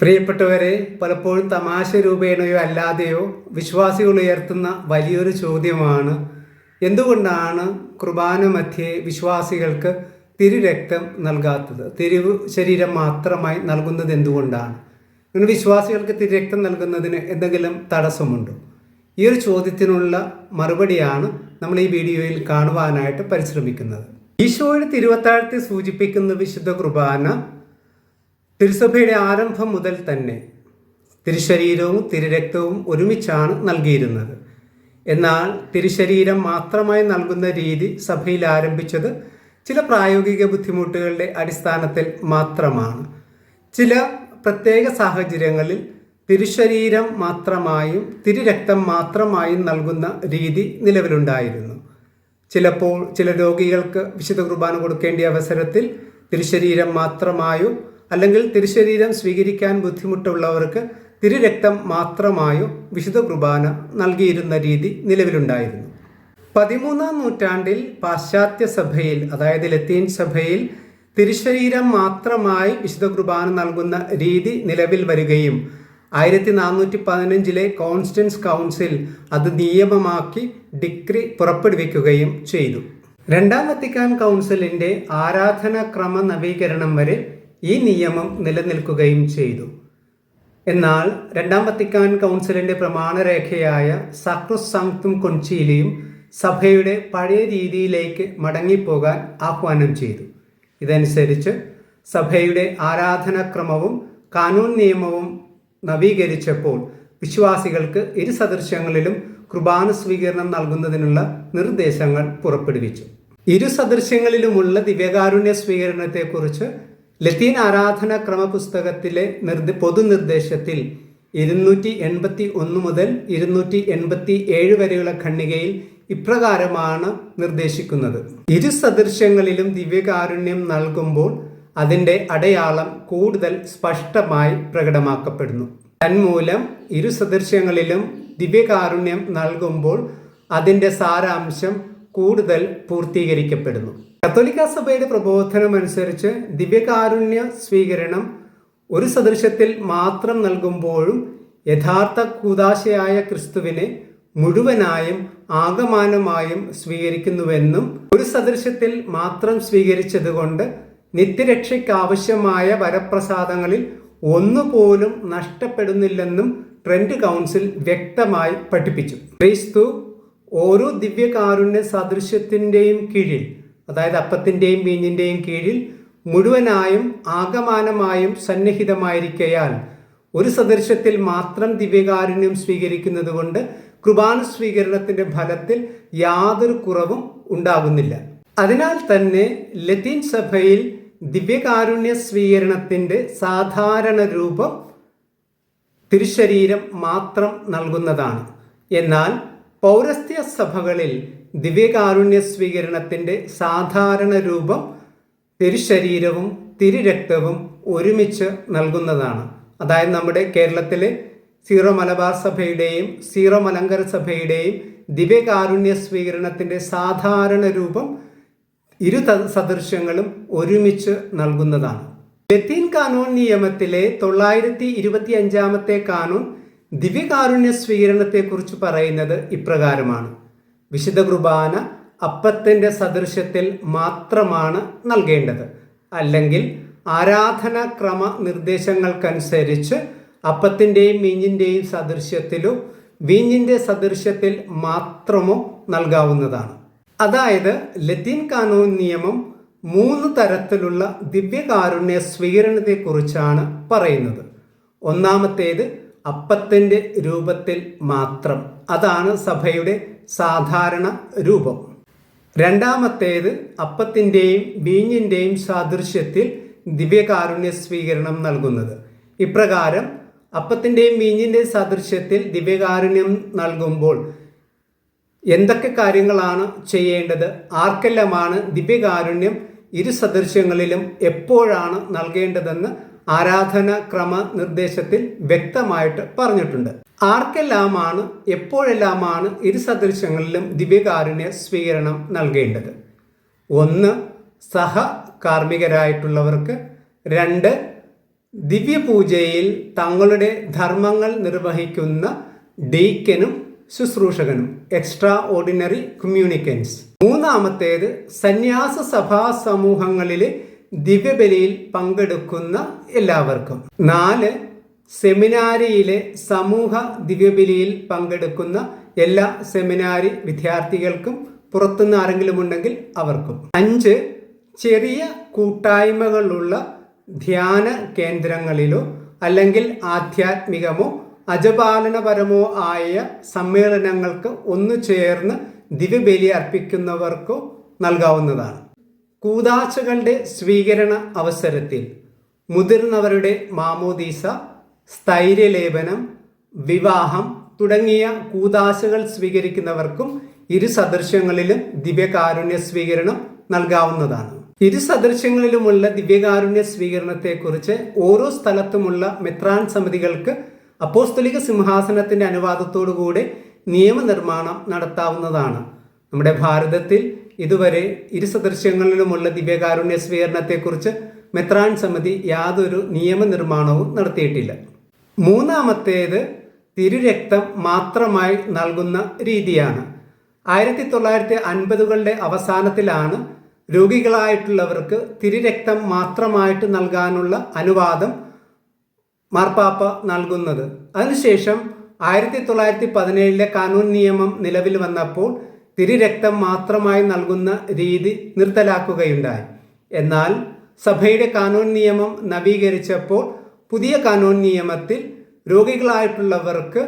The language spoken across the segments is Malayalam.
പ്രിയപ്പെട്ടവരെ പലപ്പോഴും തമാശ രൂപേണയോ അല്ലാതെയോ വിശ്വാസികൾ ഉയർത്തുന്ന വലിയൊരു ചോദ്യമാണ്. എന്തുകൊണ്ടാണ് കുർബാന മധ്യേ വിശ്വാസികൾക്ക് തിരുരക്തം നൽകാത്തത്? തിരു ശരീരം മാത്രമായി നൽകുന്നത് എന്തുകൊണ്ടാണ്? അങ്ങനെ വിശ്വാസികൾക്ക് തിരുരക്തം നൽകുന്നതിന് എന്തെങ്കിലും തടസ്സമുണ്ടോ? ഈ ഒരു ചോദ്യത്തിനുള്ള മറുപടിയാണ് നമ്മൾ ഈ വീഡിയോയിൽ കാണുവാനായിട്ട് പരിശ്രമിക്കുന്നത്. ഈശോയുടെ തിരുവത്താഴത്തെ സൂചിപ്പിക്കുന്ന വിശുദ്ധ കുർബാന തിരുസഭയുടെ ആരംഭം മുതൽ തന്നെ തിരുശരീരവും തിരുരക്തവും ഒരുമിച്ചാണ് നൽകിയിരുന്നത്. എന്നാൽ തിരുശരീരം മാത്രമായി നൽകുന്ന രീതി സഭയിൽ ആരംഭിച്ചത് ചില പ്രായോഗിക ബുദ്ധിമുട്ടുകളുടെ അടിസ്ഥാനത്തിൽ മാത്രമാണ്. ചില പ്രത്യേക സാഹചര്യങ്ങളിൽ തിരുശരീരം മാത്രമായും തിരുരക്തം മാത്രമായും നൽകുന്ന രീതി നിലവിലുണ്ടായിരുന്നു. ചിലപ്പോൾ ചില രോഗികൾക്ക് വിശുദ്ധ കുർബാന കൊടുക്കേണ്ട അവസരത്തിൽ തിരുശരീരം മാത്രമായോ അല്ലെങ്കിൽ തിരുശരീരം സ്വീകരിക്കാൻ ബുദ്ധിമുട്ടുള്ളവർക്ക് തിരുരക്തം മാത്രമായോ വിശുദ്ധ കുർബാന നൽകിയിരുന്ന രീതി നിലവിലുണ്ടായിരുന്നു. പതിമൂന്നാം നൂറ്റാണ്ടിൽ പാശ്ചാത്യ സഭയിൽ അതായത് ലത്തീൻ സഭയിൽ തിരുശരീരം മാത്രമായി വിശുദ്ധ കുർബാന നൽകുന്ന രീതി നിലവിൽ വരികയും ആയിരത്തി നാനൂറ്റി പതിനഞ്ചിലെ കോൺസ്റ്റൻസ് കൗൺസിൽ അത് നിയമമാക്കി ഡിഗ്രി പുറപ്പെടുവിക്കുകയും ചെയ്തു. രണ്ടാം വത്തിക്കാൻ കൗൺസിലിന്റെ ആരാധനാക്രമ നവീകരണം വരെ ഈ നിയമം നിലനിൽക്കുകയും ചെയ്തു. എന്നാൽ രണ്ടാം വത്തിക്കാൻ കൗൺസിലിന്റെ പ്രമാണരേഖയായ സക്രസ് സാങ്ക്തും കൊഞ്ചിയിലെയും സഭയുടെ പഴയ രീതിയിലേക്ക് മടങ്ങിപ്പോകാൻ ആഹ്വാനം ചെയ്തു. ഇതനുസരിച്ച് സഭയുടെ ആരാധനാക്രമവും കാനൂൻ നിയമവും നവീകരിച്ചപ്പോൾ വിശ്വാസികൾക്ക് ഇരു സദൃശ്യങ്ങളിലും കുർബാന സ്വീകരണം നൽകുന്നതിനുള്ള നിർദ്ദേശങ്ങൾ പുറപ്പെടുവിച്ചു. ഇരു സദൃശ്യങ്ങളിലുമുള്ള ദിവ്യകാരുണ്യ സ്വീകരണത്തെക്കുറിച്ച് ലത്തീൻ ആരാധന ക്രമപുസ്തകത്തിലെ നിർദ്ദ പൊതുനിർദ്ദേശത്തിൽ ഇരുന്നൂറ്റി എൺപത്തി ഒന്ന് മുതൽ ഇരുന്നൂറ്റി എൺപത്തി ഏഴ് വരെയുള്ള ഖണ്ഡികയിൽ ഇപ്രകാരമാണ് നിർദ്ദേശിക്കുന്നത്. ഇരു സദൃശ്യങ്ങളിലും ദിവ്യകാരുണ്യം നൽകുമ്പോൾ അതിന്റെ അടയാളം കൂടുതൽ സ്പഷ്ടമായി പ്രകടമാക്കപ്പെടുന്നു. തന്മൂലം ഇരു സദൃശ്യങ്ങളിലും ദിവ്യകാരുണ്യം നൽകുമ്പോൾ അതിന്റെ സാരാംശം കൂടുതൽ പൂർത്തീകരിക്കപ്പെടുന്നു. കത്തോലിക്ക സഭയുടെ പ്രബോധനം അനുസരിച്ച് ദിവ്യകാരുണ്യ സ്വീകരണം ഒരു സദൃശത്തിൽ മാത്രം നൽകുമ്പോഴും യഥാർത്ഥ കൂതാശയായ ക്രിസ്തുവിനെ മുഴുവനായും ആകമാനമായും സ്വീകരിക്കുന്നുവെന്നും ഒരു സദൃശത്തിൽ മാത്രം സ്വീകരിച്ചതുകൊണ്ട് നിത്യരക്ഷയ്ക്ക് ആവശ്യമായ വരപ്രസാദങ്ങളിൽ ഒന്നുപോലും നഷ്ടപ്പെടുന്നില്ലെന്നും ട്രെൻഡ് കൗൺസിൽ വ്യക്തമായി പഠിപ്പിച്ചു. ക്രിസ്തു ഓരോ ദിവ്യകാരുണ്യ സദൃശ്യത്തിന്റെയും കീഴിൽ അതായത് അപ്പത്തിന്റെയും വീഞ്ഞിന്റെയും കീഴിൽ മുഴുവനായും ആകമാനമായും സന്നിഹിതമായിരിക്കയാൽ ഒരു സദൃശ്യത്തിൽ മാത്രം ദിവ്യകാരുണ്യം സ്വീകരിക്കുന്നത് കൊണ്ട് കുർബാന സ്വീകരണത്തിന്റെ ഫലത്തിൽ യാതൊരു കുറവും ഉണ്ടാകുന്നില്ല അതിനാൽ തന്നെ ലത്തീൻ സഭയിൽ ദിവ്യകാരുണ്യ സ്വീകരണത്തിന്റെ സാധാരണ രൂപം തിരുശരീരം മാത്രം നൽകുന്നതാണ്. എന്നാൽ പൗരസ്ത്യ സഭകളിൽ ദിവ്യകാരുണ്യ സ്വീകരണത്തിന്റെ സാധാരണ രൂപം തിരുശരീരവും തിരുരക്തവും ഒരുമിച്ച് നൽകുന്നതാണ്. അതായത് നമ്മുടെ കേരളത്തിലെ സീറോ മലബാർ സഭയുടെയും സീറോ മലങ്കര സഭയുടെയും ദിവ്യകാരുണ്യ സ്വീകരണത്തിന്റെ സാധാരണ രൂപം ഇരു സദൃശ്യങ്ങളും ഒരുമിച്ച് നൽകുന്നതാണ്. ലത്തീൻ കാനൂൺ നിയമത്തിലെ തൊള്ളായിരത്തി ഇരുപത്തി അഞ്ചാമത്തെ കാനൂൺ ദിവ്യകാരുണ്യ സ്വീകരണത്തെക്കുറിച്ച് പറയുന്നത് ഇപ്രകാരമാണ്. വിശുദ്ധ കുർബാന അപ്പത്തിന്റെ സദൃശ്യത്തിൽ മാത്രമാണ് നൽകേണ്ടത്. അല്ലെങ്കിൽ ആരാധനാക്രമ നിർദ്ദേശങ്ങൾക്കനുസരിച്ച് അപ്പത്തിന്റെയും വീഞ്ഞിന്റെയും സദൃശ്യത്തിലോ വീഞ്ഞിന്റെ സദൃശ്യത്തിൽ മാത്രമോ നൽകാവുന്നതാണ്. അതായത് ലത്തീൻ കാനൂൺ നിയമം മൂന്ന് തരത്തിലുള്ള ദിവ്യകാരുണ്യ സ്വീകരണത്തെക്കുറിച്ചാണ് പറയുന്നത്. ഒന്നാമത്തേത് അപ്പത്തിന്റെ രൂപത്തിൽ മാത്രം. അതാണ് സഭയുടെ സാധാരണ രൂപം. രണ്ടാമത്തേത് അപ്പത്തിന്റെയും വീഞ്ഞിന്റെയും സാദൃശ്യത്തിൽ ദിവ്യകാരുണ്യ സ്വീകരണം നൽകുന്നത്. ഇപ്രകാരം അപ്പത്തിന്റെയും വീഞ്ഞിന്റെയും സാദൃശ്യത്തിൽ ദിവ്യകാരുണ്യം നൽകുമ്പോൾ എന്തൊക്കെ കാര്യങ്ങളാണ് ചെയ്യേണ്ടത്? ആർക്കെല്ലാമാണ് ദിവ്യകാരുണ്യം? ഇരു സദൃശ്യങ്ങളിലും എപ്പോഴാണ് നൽകേണ്ടതെന്ന് ആരാധന ക്രമ നിർദ്ദേശത്തിൽ വ്യക്തമായിട്ട് പറഞ്ഞിട്ടുണ്ട്. ആർക്കെല്ലാമാണ് എപ്പോഴെല്ലാമാണ് ഇരു സദൃശ്യങ്ങളിലും ദിവ്യകാരുണ്യ സ്വീകരണം നൽകേണ്ടത്? ഒന്ന് സഹ കാർമ്മികരായിട്ടുള്ളവർക്ക്. രണ്ട് ദിവ്യപൂജയിൽ തങ്ങളുടെ ധർമ്മങ്ങൾ നിർവഹിക്കുന്ന ഡീക്കനും ശുശ്രൂഷകനും എക്സ്ട്രാ ഓർഡിനറി കമ്മ്യൂണിക്കൻസ്. മൂന്നാമത്തേത് സന്യാസ സഭാ സമൂഹങ്ങളിലെ ദിവ്യബലിയിൽ പങ്കെടുക്കുന്ന എല്ലാവർക്കും. നാല് സെമിനാരിയിലെ സമൂഹ ദിവ്യബലിയിൽ പങ്കെടുക്കുന്ന എല്ലാ സെമിനാരി വിദ്യാർത്ഥികൾക്കും പുറത്തുനിന്ന് ആരെങ്കിലും ഉണ്ടെങ്കിൽ അവർക്കും. അഞ്ച് ചെറിയ കൂട്ടായ്മകളുള്ള ധ്യാന കേന്ദ്രങ്ങളിലോ അല്ലെങ്കിൽ ആധ്യാത്മികമോ അജപാലനപരമോ ആയ സമ്മേളനങ്ങൾക്ക് ഒന്നു ചേർന്ന് ദിവ്യബലി അർപ്പിക്കുന്നവർക്കോ നൽകാവുന്നതാണ്. കൂതാശകളുടെ സ്വീകരണ അവസരത്തിൽ മുതിർന്നവരുടെ മാമോദീസ സ്ഥൈര്യലേപനം വിവാഹം തുടങ്ങിയ കൂതാശകൾ സ്വീകരിക്കുന്നവർക്കും ഇരു സദൃശ്യങ്ങളിലും ദിവ്യകാരുണ്യ സ്വീകരണം നൽകാവുന്നതാണ്. ഇരു സദൃശ്യങ്ങളിലുമുള്ള ദിവ്യകാരുണ്യ സ്വീകരണത്തെക്കുറിച്ച് ഓരോ സ്ഥലത്തുമുള്ള മെത്രാൻ സമിതികൾക്ക് അപ്പോസ്തലിക സിംഹാസനത്തിന്റെ അനുവാദത്തോടുകൂടി നിയമനിർമ്മാണം നടത്താവുന്നതാണ്. നമ്മുടെ ഭാരതത്തിൽ ഇതുവരെ ഇരു സദൃശ്യങ്ങളിലുമുള്ള ദിവ്യകാരുണ്യ സ്വീകരണത്തെക്കുറിച്ച് മെത്രാൻ സമിതി യാതൊരു നിയമനിർമ്മാണവും നടത്തിയിട്ടില്ല. മൂന്നാമത്തേത് തിരുരക്തം മാത്രമായി നൽകുന്ന രീതിയാണ്. ആയിരത്തി തൊള്ളായിരത്തി അൻപതുകളുടെ അവസാനത്തിലാണ് രോഗികളായിട്ടുള്ളവർക്ക് തിരുരക്തം മാത്രമായിട്ട് നൽകാനുള്ള അനുവാദം മാർപ്പാപ്പ നൽകുന്നത്. അതിനുശേഷം ആയിരത്തി തൊള്ളായിരത്തി പതിനേഴിലെ കാനൂൺ നിയമം നിലവിൽ വന്നപ്പോൾ തിരുരക്തം മാത്രമായി നൽകുന്ന രീതി നിർത്തലാക്കുകയുണ്ടായി. എന്നാൽ സഭയുടെ കാനൂൺ നിയമം നവീകരിച്ചപ്പോൾ പുതിയ കാനൂൺ നിയമത്തിൽ രോഗികളായിട്ടുള്ളവർക്ക്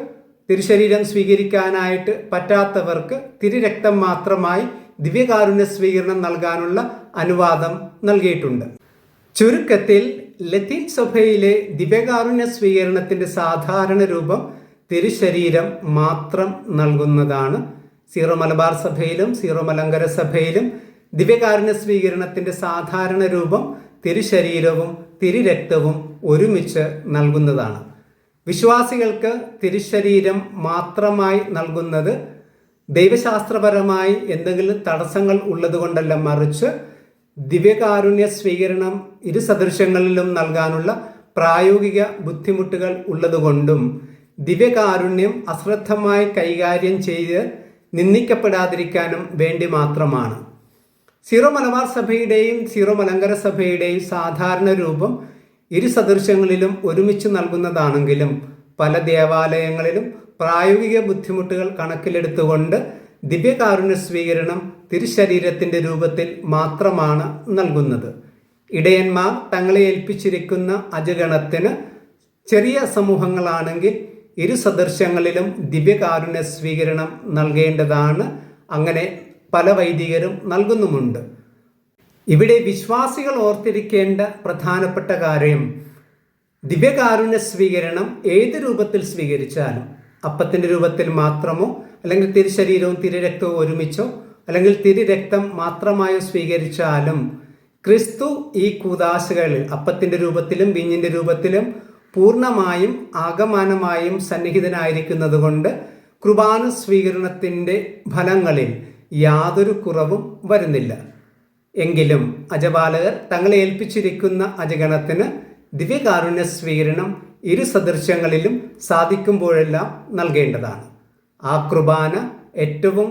തിരുശരീരം സ്വീകരിക്കാനായിട്ട് പറ്റാത്തവർക്ക് തിരുരക്തം മാത്രമായി ദിവ്യകാരുണ്യ സ്വീകരണം നൽകാനുള്ള അനുവാദം നൽകിയിട്ടുണ്ട്. ചുരുക്കത്തിൽ ലത്തീൻ സഭയിലെ ദിവ്യകാരുണ്യ സ്വീകരണത്തിന്റെ സാധാരണ രൂപം തിരുശരീരം മാത്രം നൽകുന്നതാണ് സീറോ മലബാർ സഭയിലും സീറോ മലങ്കര സഭയിലും ദിവ്യകാരുണ്യ സ്വീകരണത്തിന്റെ സാധാരണ രൂപം തിരുശരീരവും തിരുരക്തവും ഒരുമിച്ച് നൽകുന്നതാണ്. വിശ്വാസികൾക്ക് തിരുശരീരം മാത്രമായി നൽകുന്നത് ദൈവശാസ്ത്രപരമായി എന്തെങ്കിലും തടസ്സങ്ങൾ ഉള്ളതുകൊണ്ടല്ല മറിച്ച് ദിവ്യകാരുണ്യ സ്വീകരണം ഇരു സദൃശങ്ങളിലും നൽകാനുള്ള പ്രായോഗിക ബുദ്ധിമുട്ടുകൾ ഉള്ളതുകൊണ്ടും ദിവ്യകാരുണ്യം അശ്രദ്ധമായി കൈകാര്യം ചെയ്ത് നിന്ദിക്കപ്പെടാതിരിക്കാനും വേണ്ടി മാത്രമാണ്. സീറോ മലബാർ സഭയുടെയും സീറോ മലങ്കര സഭയുടെയും സാധാരണ രൂപം ഇരു സദൃശങ്ങളിലും ഒരുമിച്ച് നൽകുന്നതാണെങ്കിലും പല ദേവാലയങ്ങളിലും പ്രായോഗിക ബുദ്ധിമുട്ടുകൾ കണക്കിലെടുത്തുകൊണ്ട് ദിവ്യകാരുണ്യ സ്വീകരണം തിരുശരീരത്തിന്റെ രൂപത്തിൽ മാത്രമാണ് നൽകുന്നത്. ഇടയന്മാർ തങ്ങളെ ഏൽപ്പിച്ചിരിക്കുന്ന അജഗണത്തിന് ചെറിയ സമൂഹങ്ങളാണെങ്കിൽ ഇരു സദൃശ്യങ്ങളിലും ദിവ്യകാരുണ്യ സ്വീകരണം നൽകേണ്ടതാണ്. അങ്ങനെ പല വൈദികരും നൽകുന്നുമുണ്ട്. ഇവിടെ വിശ്വാസികൾ ഓർത്തിരിക്കേണ്ട പ്രധാനപ്പെട്ട കാര്യം ദിവ്യകാരുണ്യ സ്വീകരണം ഏത് രൂപത്തിൽ സ്വീകരിച്ചാലും അപ്പത്തിന്റെ രൂപത്തിൽ മാത്രമോ അല്ലെങ്കിൽ തിരുശരീരവും തിരുരക്തവും ഒരുമിച്ചോ അല്ലെങ്കിൽ തിരുരക്തം മാത്രമായോ സ്വീകരിച്ചാലും ക്രിസ്തു ഈ കൂതാശകളിൽ അപ്പത്തിന്റെ രൂപത്തിലും വീഞ്ഞിന്റെ രൂപത്തിലും പൂർണമായും ആകമാനമായും സന്നിഹിതനായിരിക്കുന്നത് കൊണ്ട് കുർബാന സ്വീകരണത്തിന്റെ ഫലങ്ങളിൽ യാതൊരു കുറവും വരുന്നില്ല. എങ്കിലും അജപാലകർ തങ്ങളെ ഏൽപ്പിച്ചിരിക്കുന്ന അജഗണത്തിന് ദിവ്യകാരുണ്യ സ്വീകരണം ഇരു സദൃശ്യങ്ങളിലും സാധിക്കുമ്പോഴെല്ലാം നൽകേണ്ടതാണ്. ആ കുർബാന ഏറ്റവും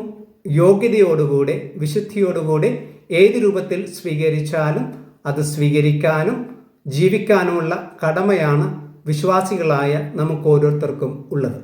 യോഗ്യതയോടുകൂടെ വിശുദ്ധിയോടുകൂടെ ഏത് രൂപത്തിൽ സ്വീകരിച്ചാലും അത് സ്വീകരിക്കാനും ജീവിക്കാനുമുള്ള കടമയാണ് വിശ്വാസികളായ നമുക്ക് ഓരോരുത്തർക്കും ഉള്ളത്.